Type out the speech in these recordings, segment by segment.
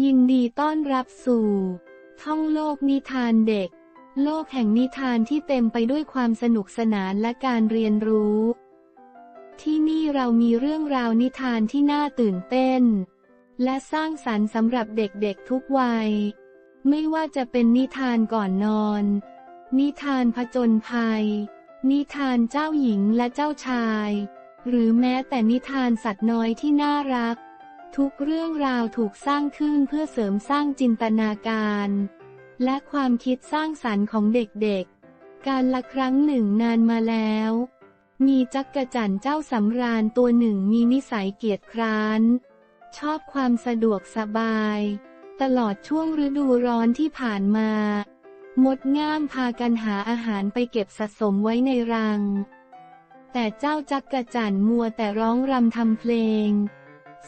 ยินดีต้อนรับสู่ ท่องโลกนิทานเด็ก โลกแห่งนิทานที่เต็มไปด้วยความสนุกสนานและการเรียนรู้ ที่นี่เรามีเรื่องราวนิทานที่น่าตื่นเต้น และสร้างสรรค์สำหรับเด็กๆทุกวัย ไม่ว่าจะเป็นนิทานก่อนนอน นิทานผจญภัย นิทานเจ้าหญิงและเจ้าชาย หรือแม้แต่นิทานสัตว์น้อยที่น่ารัก ทุกเรื่องราวถูกสร้างขึ้นเพื่อเสริมสร้างจินตนาการ และความคิดสร้างสรรค์ของเด็กๆ การละครั้งหนึ่งนานมาแล้ว มีจักกะจั่นเจ้าสำราญตัวหนึ่งมีนิสัยเกียจคร้าน ชอบความสะดวกสบาย ตลอดช่วงฤดูร้อนที่ผ่านมา มดง่ามพากันหาอาหารไปเก็บสะสมไว้ในรัง แต่เจ้าจักกะจั่นมัวแต่ร้องรำทำเพลง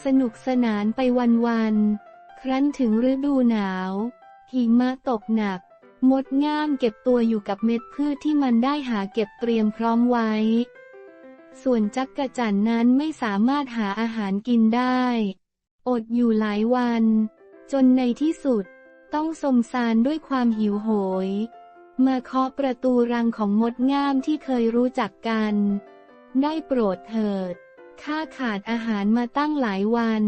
สนุกสนานไปวันๆ ครั้นถึงฤดูหนาว หิมะตกหนัก มดง่ามเก็บตัวอยู่กับเม็ดพืชที่มันได้หาเก็บเตรียมพร้อมไว้ ส่วนจักกะจั่นนั้นไม่สามารถหาอาหารกินได้ อดอยู่หลายวัน จนในที่สุด ต้องสมสารด้วยความหิวโหย มาเคาะประตูรังของมดง่ามที่เคยรู้จักกัน ได้โปรดเถิด ข้าขาดอาหารมาตั้งหลายวัน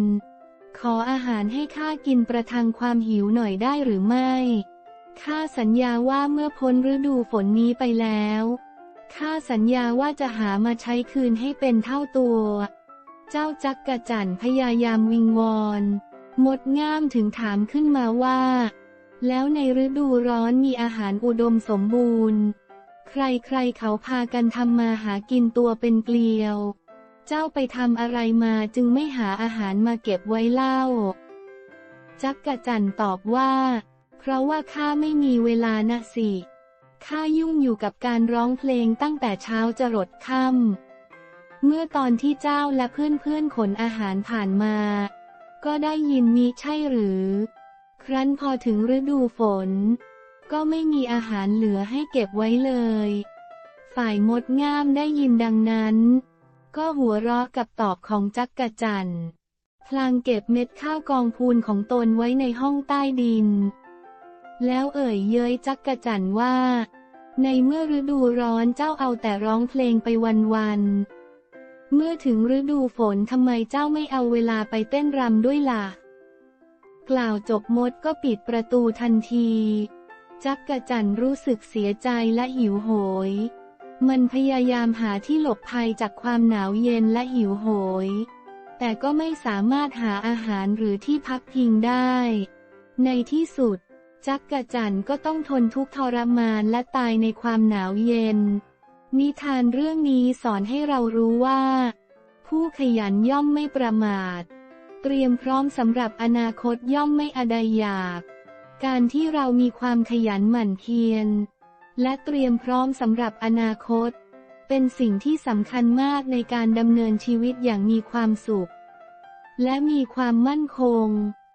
ขออาหารให้ข้ากินประทังความหิวหน่อยได้หรือไม่ ข้าสัญญาว่าเมื่อพ้นฤดูฝนนี้ไปแล้ว ข้าสัญญาว่าจะหามาใช้คืนให้เป็นเท่าตัว เจ้าจักกะจั่นพยายามวิงวอนมดง่ามถึงถามขึ้นมาว่า แล้วในฤดูร้อนมีอาหารอุดมสมบูรณ์ ใครๆเขาพากันทำมาหากินตัวเป็นเกลียว เจ้าไปทำอะไรมาจึงไม่หาอาหารมาเก็บไว้เล่า จักกะจันตอบว่า เพราะว่าข้าไม่มีเวลานะสิ ข้ายุ่งอยู่กับการร้องเพลงตั้งแต่เช้าจรดค่ำ เมื่อตอนที่เจ้าและเพื่อนๆขนอาหารผ่านมา ก็ได้ยินมิใช่หรือ ครั้นพอถึงฤดูฝน ก็ไม่มีอาหารเหลือให้เก็บไว้เลย ฝ่ายมดงามได้ยินดังนั้น ก็หัวเราะกับตอบของจักกะจันพลางเก็บเม็ดข้าวกองพูนของตนไว้ในห้องใต้ดิน แล้วเอ่ยเย้ยจักกะจันว่า ในเมื่อฤดูร้อนเจ้าเอาแต่ร้องเพลงไปวันๆ เมื่อถึงฤดูฝนทำไมเจ้าไม่เอาเวลาไปเต้นรำด้วยล่ะ กล่าวจบมดก็ปิดประตูทันที จักกะจันรู้สึกเสียใจและหิวโหย มันพยายามหาที่หลบภัยจากความหนาวเย็นและหิวโหย แต่ก็ไม่สามารถหาอาหารหรือที่พักพิงได้ ในที่สุด จักกะจันก็ต้องทนทุกข์ทรมานและตายในความหนาวเย็น นิทานเรื่องนี้สอนให้เรารู้ว่า ผู้ขยันย่อมไม่ประมาท เตรียมพร้อมสำหรับอนาคตย่อมไม่อดอยาก การที่เรามีความขยันหมั่นเพียร และเตรียมพร้อมสำหรับอนาคต เป็นสิ่งที่สำคัญมากในการดำเนินชีวิตอย่างมีความสุข และมีความมั่นคง